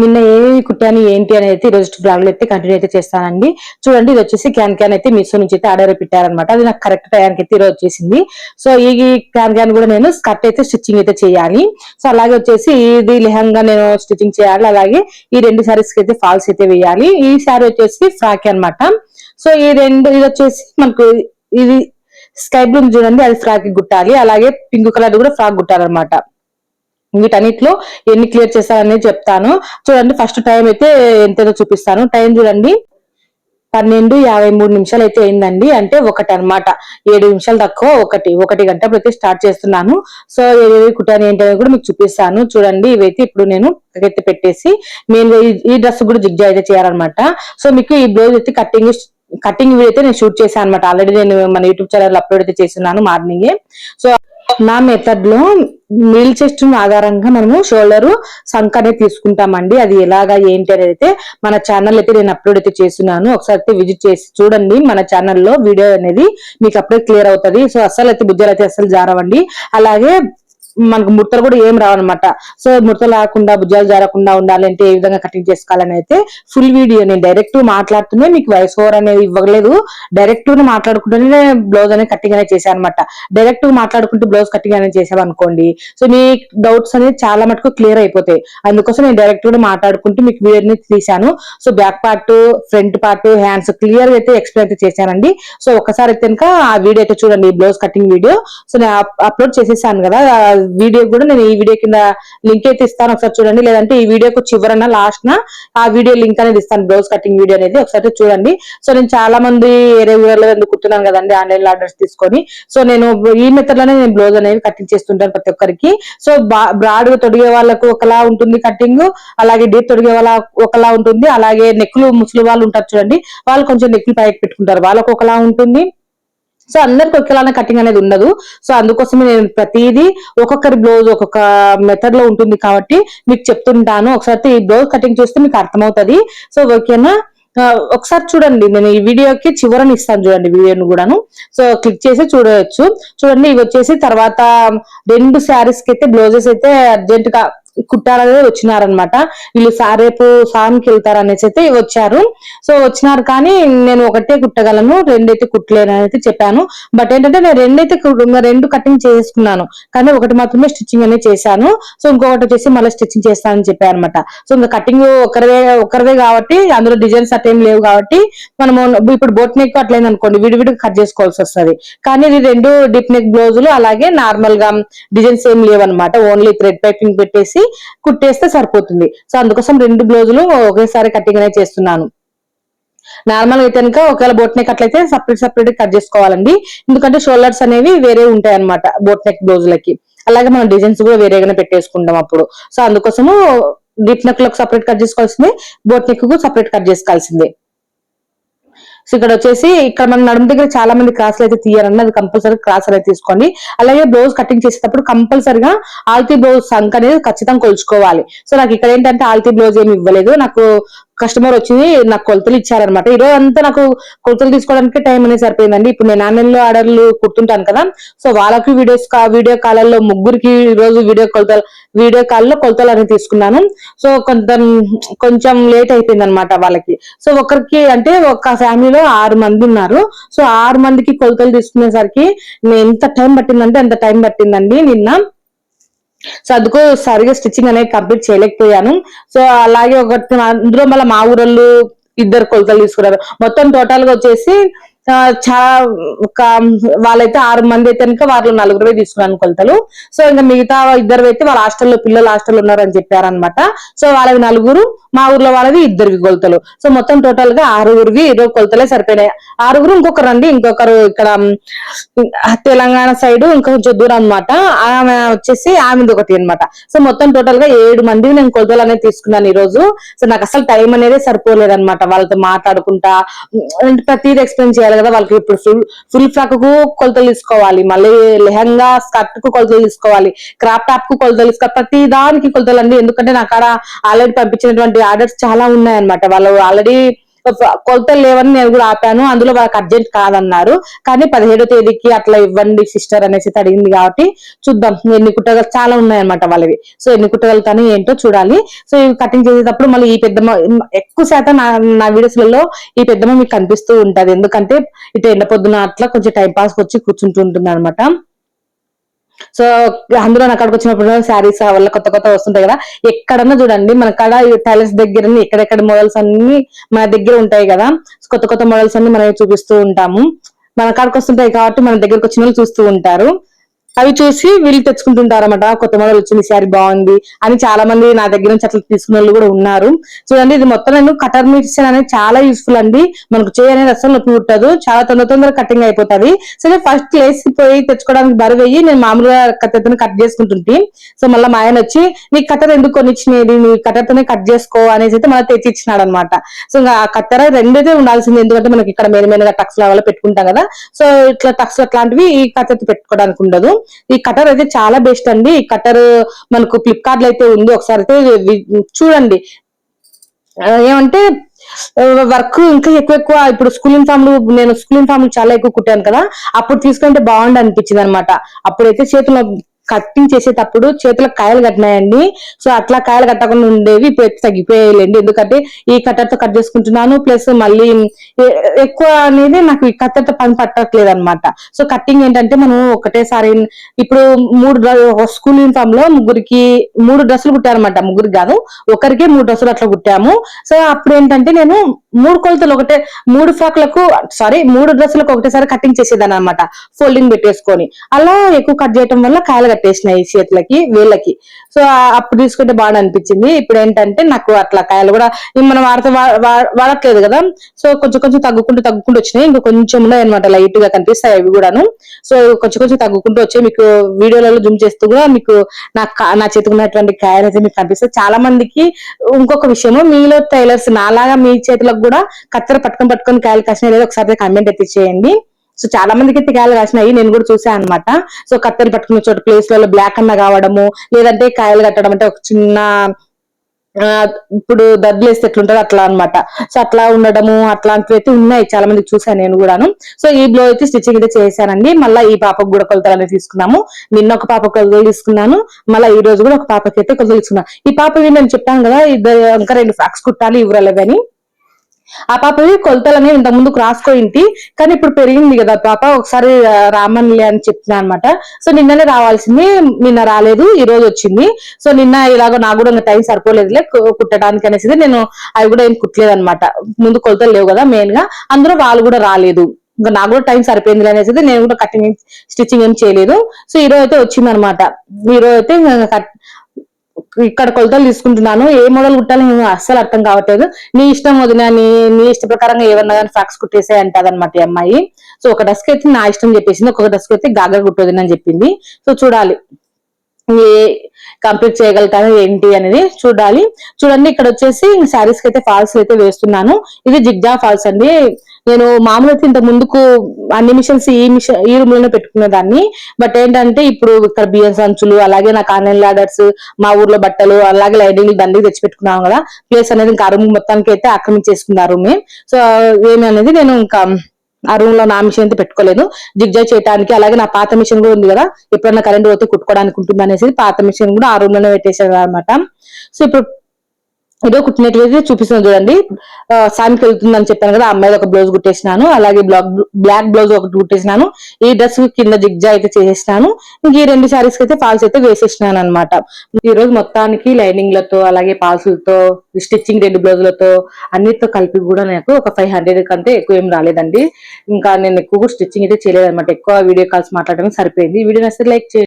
నిన్న ఏమి కుట్టాను ఏంటి అనేది అయితే ఈరోజు బ్లాగ్లో అయితే కంటిన్యూ అయితే చేస్తానండి. చూడండి ఇది వచ్చేసి క్యాన్ క్యాన్ అయితే మీషో నుంచి అయితే ఆర్డర్ పెట్టారనమాట అది నాకు కరెక్ట్ టైంకి అయితే ఈరోజు వచ్చేసింది. సో ఈ క్యాన్ క్యాన్ కూడా నేను స్కర్ట్ అయితే స్టిచ్చింగ్ అయితే చేయాలి. సో అలాగే వచ్చేసి ఇది లెహంగా నేను స్టిచ్చింగ్ చేయాలి. అలాగే ఈ రెండు సారీస్కి అయితే ఫాల్స్ అయితే వేయాలి. ఈ సారీ వచ్చేసి ఫ్రాక్ అన్నమాట. సో ఈ రెండు ఇది వచ్చేసి మనకు ఇది స్కై బ్లూ చూడండి అది ఫ్రాక్కి గుట్టాలి అలాగే పింక్ కలర్ కూడా ఫ్రాక్ గుట్టాలన్నమాట వీటన్నిటిలో ఎన్ని క్లియర్ చేస్తారనేది చెప్తాను. చూడండి ఫస్ట్ టైం అయితే ఎంతైనా చూపిస్తాను. టైం చూడండి. పన్నెండు యాభై మూడు నిమిషాలు అయితే అయిందండి. అంటే ఒకటి అన్నమాట. ఏడు నిమిషాలు తక్కువ ఒకటి. ఒకటి గంట అయితే స్టార్ట్ చేస్తున్నాను. సో ఏవేవి కుట్టాను ఏంటనేది కూడా మీకు చూపిస్తాను. చూడండి ఇవైతే ఇప్పుడు నేను ఎత్తి పెట్టేసి మెయిన్ ఈ డ్రెస్ కూడా జిగ్జా అయితే చేయాలన్నమాట. సో మీకు ఈ బ్లౌజ్ అయితే కట్టింగ్ కటింగ్ వీడియో అయితే నేను షూట్ చేశాను అనమాట ఆల్రెడీ నేను మన యూట్యూబ్ ఛానల్ అప్లోడ్ అయితే చేస్తున్నాను మార్నింగ్. సో నా మెథడ్లో మిల్ చెస్ట్ ఆధారంగా మనము షోల్డర్ సంక్ అనేది తీసుకుంటామండి. అది ఎలాగా ఏంటి అనేది అయితే మన ఛానల్ అయితే నేను అప్లోడ్ అయితే చేస్తున్నాను. ఒకసారి అయితే విజిట్ చేసి చూడండి. మన ఛానల్లో వీడియో అనేది మీకు అప్పుడే క్లియర్ అవుతుంది. సో అస్సలు అయితే బుజ్జలు అయితే అస్సలు జారవండి. అలాగే మనకు ముడతలు కూడా ఏం రావన్నమాట. సో ముడతలు రాకుండా భుజాలు జారకుండా ఉండాలంటే ఏ విధంగా కటింగ్ చేసుకోవాలని అయితే ఫుల్ వీడియో నేను డైరెక్ట్ మాట్లాడుతూనే మీకు వాయిస్ ఓవర్ అనేది ఇవ్వలేదు. డైరెక్ట్ మాట్లాడుకుంటూనే బ్లౌజ్ అనేది కటింగ్ అనేది చేశాను అనమాట డైరెక్ట్ మాట్లాడుకుంటూ బ్లౌజ్ కటింగ్ అనేది చేసాం అనుకోండి సో మీ డౌట్స్ అనేది చాలా మటుకు క్లియర్ అయిపోతాయి. అందుకోసం నేను డైరెక్ట్గా మాట్లాడుకుంటూ మీకు వీడియో అనేది తీశాను. So back part front part hands clear అయితే ఎక్స్ప్లెయిన్ అయితే చేశానండి. సో ఒకసారి అయితే కనుక ఆ వీడియో అయితే చూడండి బ్లౌజ్ కటింగ్ వీడియో సో నేను అప్లోడ్ చేసేసాను కదా వీడియో కూడా నేను ఈ వీడియో కింద లింక్ అయితే ఇస్తాను. ఒకసారి చూడండి. లేదంటే ఈ వీడియోకు చివరన లాస్ట్ నా ఆ వీడియో లింక్ అనేది ఇస్తాను. బ్లౌజ్ కటింగ్ వీడియో అనేది ఒకసారి చూడండి. సో నేను చాలా మంది వేరే ఊర్లో ఎందుకు కదండి ఆన్లైన్ ఆర్డర్స్ తీసుకొని. సో నేను ఈ మెథడ్లోనే నేను బ్లౌజ్ అనేది కటింగ్ చేస్తుంటాను ప్రతి ఒక్కరికి. సో బ్రాడ్గా తొడిగే వాళ్ళకు ఒకలా ఉంటుంది కటింగ్ అలాగే డీప్ తొడిగే వాళ్ళ ఒకలా ఉంటుంది. అలాగే నెక్లు ముసలి వాళ్ళు ఉంటారు చూడండి. వాళ్ళు కొంచెం నెక్లు పైకి పెట్టుకుంటారు. వాళ్ళకు ఒకలా ఉంటుంది. సో అందరికి ఒకేలానే కటింగ్ అనేది ఉండదు. సో అందుకోసమే నేను ప్రతిదీ ఒక్కొక్కరి బ్లౌజ్ ఒక్కొక్క మెథడ్లో ఉంటుంది కాబట్టి మీకు చెప్తుంటాను. ఒకసారి ఈ బ్లౌజ్ కటింగ్ చూస్తే మీకు అర్థమవుతుంది. సో ఓకేనా? ఒకసారి చూడండి. నేను ఈ వీడియోకి చివరని ఇస్తాను చూడండి వీడియోని కూడాను. సో క్లిక్ చేసి చూడవచ్చు చూడండి ఇవి వచ్చేసి తర్వాత రెండు శారీస్కి అయితే బ్లౌజెస్ అయితే అర్జెంట్గా కుట్టాలనే వచ్చినారనమాట. వీళ్ళు సార్ రేపు సాయంకి వెళ్తారు అనేసి అయితే వచ్చారు. సో వచ్చినారు కానీ నేను ఒకటే కుట్టగలను రెండైతే కుట్టలేను అని అయితే చెప్పాను. బట్ ఏంటంటే నేను రెండైతే రెండు కటింగ్ చేసుకున్నాను. కానీ ఒకటి మాత్రమే స్టిచ్చింగ్ అనేది చేశాను. సో ఇంకొకటి వచ్చేసి మళ్ళీ స్టిచ్చింగ్ చేస్తానని చెప్పాను అనమాట సో ఇంకా కటింగ్ ఒకరివే ఒకరివే కాబట్టి అందులో డిజైన్స్ అట్లా ఏం లేవు కాబట్టి మనము ఇప్పుడు బోట్ నెక్ అట్లయింది అనుకోండి విడివిడిగా కట్ చేసుకోవాల్సి వస్తది. కానీ ఇది రెండు డిప్ నెక్ బ్లౌజులు అలాగే నార్మల్గా డిజైన్స్ ఏం లేవన్నమాట ఓన్లీ థ్రెడ్ పైపింగ్ పెట్టేసి కుట్టేస్తే సరిపోతుంది. సో అందుకోసం రెండు బ్లౌజులు ఒకేసారి కటింగ్ అనేది చేస్తున్నాను. నార్మల్ అయితే కనుక ఒకవేళ బోట్ నెక్ అట్లయితే సపరేట్ సపరేట్ కట్ చేసుకోవాలండి. ఎందుకంటే షోల్డర్స్ అనేవి వేరే ఉంటాయి అనమాట బోట్ నెక్ బ్లౌజులకి. అలాగే మనం డిజైన్స్ కూడా వేరేగానే పెట్టేసుకుంటాం అప్పుడు. సో అందుకోసము డిప్ నెక్లకు సపరేట్ కట్ చేసుకోవాల్సిందే బోట్ నెక్కు సపరేట్ కట్ చేసుకోవాల్సిందే. సో ఇక్కడ వచ్చేసి ఇక్కడ మన నడుము దగ్గర చాలా మంది క్రాసులు అయితే తీయాలండి అది కంపల్సరీ క్రాస్ అనేది తీసుకోండి. అలాగే బ్లౌజ్ కటింగ్ చేసేటప్పుడు కంపల్సరిగా ఆల్తీ బ్లౌజ్ సంక్ అనేది ఖచ్చితంగా కొలుచుకోవాలి. సో నాకు ఇక్కడ ఏంటంటే ఆల్తీ బ్లౌజ్ ఏమి ఇవ్వలేదు. నాకు కస్టమర్ వచ్చింది నాకు కొలతలు ఇచ్చారనమాట ఈ రోజు అంతా నాకు కొలతలు తీసుకోవడానికి టైం అనేది సరిపోయిందండి. ఇప్పుడు నేను ఆన్లైన్లో ఆర్డర్లు కుడుతుంటాను కదా. సో వాళ్ళకి వీడియోస్ వీడియో కాలలో ముగ్గురికి ఈరోజు రోజు వీడియో కొలతలు వీడియో కాల్లో కొలతలు అనేది తీసుకున్నాను. సో కొంత కొంచెం లేట్ అయిపోయింది అనమాట వాళ్ళకి. సో ఒకరికి అంటే ఒక ఫ్యామిలీలో ఆరు మంది ఉన్నారు. సో ఆరు మందికి కొలతలు తీసుకునేసరికి నేను ఎంత టైం పట్టిందంటే అంత టైం పట్టిందండి నిన్న. సో అందుకు సరిగా స్టిచ్చింగ్ అనేది కంప్లీట్ చేయలేకపోయాను. సో అలాగే ఒకటి అందులో మళ్ళీ మా ఊరోళ్ళు ఇద్దరు కొలతలు తీసుకున్నారు. మొత్తం టోటల్గా వచ్చేసి చాలా ఒక వాళ్ళైతే ఆరు మంది అయితే కనుక వాళ్ళు నలుగురు తీసుకున్నాను కొలతలు. సో ఇంకా మిగతా ఇద్దరు అయితే వాళ్ళ హాస్టల్లో పిల్లలు హాస్టల్ ఉన్నారని చెప్పారనమాట సో వాళ్ళవి నలుగురు మా ఊర్లో వాళ్ళవి ఇద్దరికి కొలతలు. సో మొత్తం టోటల్గా ఆరుగురికి ఇరవై కొలతలే సరిపోయినాయి. ఆరుగురు ఇంకొకరు అండి ఇంకొకరు ఇక్కడ తెలంగాణ సైడ్ ఇంకొంచెం దూరం అన్నమాట. ఆమె వచ్చేసి ఆమెది ఒకటి అన్నమాట. సో మొత్తం టోటల్గా ఏడు మంది నేను కొలతలు అనేది తీసుకున్నాను ఈ రోజు సో నాకు అసలు టైం అనేది సరిపోలేదు అనమాట వాళ్ళతో మాట్లాడుకుంటా ప్రతిది ఎక్స్ప్లెయిన్ చేయాలి. కదా వాళ్ళకి ఇప్పుడు ఫుల్ ఫుల్ ఫ్రాక్కు కొలతలు తీసుకోవాలి. మళ్ళీ లెహంగా స్కర్ట్కు కొలతలు తీసుకోవాలి. క్రాప్ టాప్కు కొలతలు తీసుకోవాలి ప్రతి దానికి కొలతలు అండి. ఎందుకంటే నాకు ఆల్రెడీ పంపించినటువంటి ఆర్డర్స్ చాలా ఉన్నాయన్నమాట. వాళ్ళు ఆల్రెడీ కొలతలు లేవని నేను కూడా ఆపాను. అందులో వాళ్ళకి అర్జెంట్ కాదన్నారు. కానీ పదిహేడో తేదీకి అట్లా ఇవ్వండి సిస్టర్ అనేసి అడిగింది కాబట్టి చూద్దాం. ఎన్ని కుట్టగలు చాలా ఉన్నాయన్నమాట వాళ్ళవి. సో ఎన్ని కుట్టగలుగుతాను ఏంటో చూడాలి. సో ఇవి కటింగ్ చేసేటప్పుడు మళ్ళీ ఈ పెద్దమ్మ ఎక్కువ శాతం నా నా ఈ పెద్దమ్మ మీకు కనిపిస్తూ ఉంటది. ఎందుకంటే ఇటు ఎండ పొద్దున అట్లా కొంచెం టైం పాస్ వచ్చి కూర్చుంటూ ఉంటుంది అనమాట సో అందులో అక్కడికి వచ్చినప్పుడు శారీస్ వల్ల కొత్త కొత్త వస్తుంటాయి కదా. ఎక్కడన్నా చూడండి మన కాడ టైలర్స్ దగ్గర ఎక్కడెక్కడ మోడల్స్ అన్ని మన దగ్గర ఉంటాయి కదా. కొత్త కొత్త మోడల్స్ అన్ని మనం చూపిస్తూ ఉంటాము. మన కాడకి వస్తుంటాయి కాబట్టి మన దగ్గరకు వచ్చిన వాళ్ళు చూస్తూ ఉంటారు. అవి చూసి వీళ్ళు తెచ్చుకుంటుంటారన్నమాట. కొత్త మోడల్ వచ్చింది శారీ బాగుంది అని చాలా మంది నా దగ్గర నుంచి అట్లా తీసుకున్న వాళ్ళు కూడా ఉన్నారు. చూడండి ఇది మొత్తం నేను కటర్ మిషన్ అనేది చాలా యూస్ఫుల్ అండి. మనకు చేయనేది అసలు నొప్పి పుట్టదు. చాలా తొందర తొందర కటింగ్ అయిపోతుంది. సరే ఫస్ట్ లేసి పోయి తెచ్చుకోవడానికి బరువు అయ్యి నేను మామూలుగా కత్తెత్తని కట్ చేసుకుంటుంటే. సో మళ్ళీ మా ఆయన వచ్చి నీ కట్టర్ ఎందుకు కొనిచ్చినది నీ కట్టెతోనే కట్ చేసుకో అనేసి అయితే మళ్ళీ తెచ్చి ఇచ్చినాడు అనమాట సో ఇంకా ఆ కత్తెర రెండైతే ఉండాల్సింది. ఎందుకంటే మనకి ఇక్కడ మెయిన్ మెయిన్గా టక్స్ లెవెల్ పెట్టుకుంటాం కదా. సో ఇట్లా టక్స్ అట్లాంటివి ఈ కత్తెత్తి పెట్టుకోవడానికి ఉండదు. ఈ కటర్ అయితే చాలా బెస్ట్ అండి. ఈ కటర్ మనకు ఫ్లిప్కార్ట్లో అయితే ఉంది. ఒకసారి అయితే చూడండి. ఏమంటే వర్క్ ఇంకా ఎక్కువ ఎక్కువ ఇప్పుడు స్కూల్ యూనిఫామ్లు నేను స్కూల్ యూనిఫామ్లు చాలా ఎక్కువ కుట్టాను కదా. అప్పుడు తీసుకుంటే బాగుండి అనిపించింది అనమాట అప్పుడైతే చేతిలో కట్టింగ్ చేసేటప్పుడు చేతులకు కాయలు కట్టినాయండి. సో అట్లా కాయలు కట్టకుండా ఉండేవి ఇప్పుడు అయితే తగ్గిపోయాయండి ఎందుకంటే ఈ కట్టర్తో కట్ చేసుకుంటున్నాను. ప్లస్ మళ్ళీ ఎక్కువ అనేది నాకు ఈ కట్టర్తో పని పట్టట్లేదు అనమాట సో కట్టింగ్ ఏంటంటే మనం ఒకటేసారి ఇప్పుడు మూడు స్కూల్ యూనిఫామ్లో ముగ్గురికి మూడు డ్రెస్సులు కుట్టారనమాట ముగ్గురికి కాదు ఒకరికి మూడు డ్రెస్సులు అట్లా కుట్టాము. సో అప్పుడు ఏంటంటే నేను మూడు కొలతలు ఒకటే మూడు ఫ్రాక్లకు సారీ మూడు డ్రెస్సులకు ఒకటేసారి కటింగ్ చేసేదాన్ని అనమాట ఫోల్డింగ్ పెట్టేసుకొని. అలా ఎక్కువ కట్ చేయడం వల్ల కాయలు కట్టేసినాయి చేతులకి వేళ్ళకి. సో అప్పుడు తీసుకుంటే బాగా అనిపించింది. ఇప్పుడు ఏంటంటే నాకు అట్లా కాయలు కూడా మనం వాడితే వాడట్లేదు కదా. సో కొంచెం కొంచెం తగ్గుకుంటూ తగ్గుకుంటూ వచ్చినాయి. ఇంకా కొంచెం ఉన్నాయి అనమాట లైట్గా కనిపిస్తాయి అవి కూడాను. సో కొంచెం కొంచెం తగ్గుకుంటూ వచ్చాయి. మీకు వీడియోలలో జూమ్ చేస్తూ కూడా మీకు నా నా చేతికి ఉన్నటువంటి కాయలు అయితే మీకు కనిపిస్తాయి. చాలా మందికి ఇంకొక విషయము మీలో టైలర్స్ నాలాగా మీ చేతులకు కూడా కత్తెర పట్టుకొని పట్టుకొని కాయలు కాసినాయి లేదా ఒకసారి కామెంట్ అయితే చేయండి. సో చాలా మందికి తికాయలు కాయలు కాసినాయి. నేను కూడా చూసాను అనమాట సో కత్తెర పట్టుకున్న చోట ప్లేస్లలో బ్లాక్ అన్న కావడము లేదంటే కాయలు కట్టడం అంటే ఒక చిన్న ఇప్పుడు దద్దులు వేస్తే ఎట్లుంటది అట్లా అన్నమాట. సో అట్లా ఉండడము అట్లాంటివి అయితే ఉన్నాయి. చాలా మంది చూసాను నేను కూడాను. సో ఈ బ్లౌజ్ అయితే స్టిచ్చింగ్ అయితే చేశానండి. మళ్ళీ ఈ పాపకు కూడా కొలతలు అనేది తీసుకున్నాము. నిన్న ఒక పాప కొలతలు తీసుకున్నాను. మళ్ళీ ఈ రోజు కూడా ఒక పాపకి అయితే కొలతలు తీసుకున్నాను. ఈ పాపకి నేను చెప్పాను కదా ఇద్దరు ఇంకా రెండు ఫ్రాక్స్ కుట్టాలి ఇవ్వరలేదని. ఆ పాప కొలతలు అనేవి ఇంత ముందు రాసుకోయింటి కానీ ఇప్పుడు పెరిగింది కదా పాప. ఒకసారి రామన్లే అని చెప్పిన అనమాట సో నిన్ననే రావాల్సింది నిన్న రాలేదు ఈ రోజు వచ్చింది. సో నిన్న ఇలాగో నాకు కూడా ఇంకా టైం సరిపోలేదులే కుట్టడానికి అనేసి నేను అవి కూడా ఏం కుట్టలేదు అనమాట ముందు కొలతలు లేవు కదా మెయిన్గా. అందులో వాళ్ళు కూడా రాలేదు. ఇంకా నాకు కూడా టైం సరిపోయింది అనేసి నేను కూడా కటింగ్ స్టిచ్చింగ్ ఏం చేయలేదు. సో ఈ రోజు అయితే వచ్చింది అనమాట ఈ రోజు అయితే ఇక్కడ కొలతలు తీసుకుంటున్నాను. ఏ మోడల్ కుట్టాలో ఏమో అస్సలు అర్థం కావట్లేదు. నీ ఇష్టం వదిన నీ నీ ఇష్ట ప్రకారంగా ఏమన్నా కానీ ఫ్రాక్స్ కుట్టేసే అంటది అనమాట ఈ అమ్మాయి. సో ఒక డ్రెస్ అయితే నా ఇష్టం చెప్పేసింది ఒక డ్రెస్ అయితే గాగా కుట్టొదిన అని చెప్పింది సో చూడాలి. ఏ కంప్లీట్ చేయగలుగుతాను ఏంటి అనేది చూడాలి. చూడండి ఇక్కడ వచ్చేసి శారీస్కి అయితే ఫాల్స్ అయితే వేస్తున్నాను. ఇది జిగ్జా ఫాల్స్ అండి. నేను మామూలు అయితే ఇంత ముందుకు అన్ని మిషన్స్ ఈ మిషన్ ఈ రూమ్లోనే పెట్టుకునేదాన్ని బట్ ఏంటంటే ఇప్పుడు ఇక్కడ బియ్యం సంచులు అలాగే నాకు ఆన్లైన్ లాడర్స్ మా ఊర్లో బట్టలు అలాగే లైటింగ్ దండికి తెచ్చి పెట్టుకున్నాం కదా. ప్లేస్ అనేది ఇంకా ఆ రూమ్ మొత్తానికి అయితే ఆక్రమించేసుకున్నారు మేము సో ఏమి అనేది నేను ఇంకా ఆ రూమ్లో నా మిషన్ అయితే పెట్టుకోలేదు. జిగ్జా చేయడానికి అలాగే నా పాత మిషన్ కూడా ఉంది కదా. ఎప్పుడన్నా కరెంట్ పోతే కుట్టుకోవడానికి ఉంటుంది అనేసి పాత మిషన్ కూడా ఆ రూమ్లోనే పెట్టేశారు అనమాట సో ఇప్పుడు ఇదో కుట్టినట్లయితే చూపిస్తున్నాను చూడండి. ఆ, సాయంకి వెళ్తుందని చెప్పాను కదా అమ్మాయి ఒక బ్లౌజ్ కుట్టేసినాను. అలాగే బ్లాక్ బ్లాక్ బ్లౌజ్ ఒకటి కుట్టేసినాను. ఈ డ్రెస్ కింద జిగ్జా అయితే చేసేసినాను. ఇంక ఈ రెండు సారీస్ అయితే ఫాల్స్ అయితే వేసేసినాను అనమాట ఈ రోజు మొత్తానికి లైనింగ్లతో అలాగే పాల్సులతో స్టిచ్చింగ్ రెండు బ్లౌజులతో అన్నిటితో కలిపి కూడా నాకు ఒక ఫైవ్ హండ్రెడ్ కంటే ఎక్కువ ఏం రాలేదండి. ఇంకా నేను ఎక్కువ స్టిచ్చింగ్ అయితే చేయలేదు అనమాట ఎక్కువ వీడియో కాల్స్ మాట్లాడడం సరిపోయింది. వీడియో నచ్చితే లైక్ చేయండి.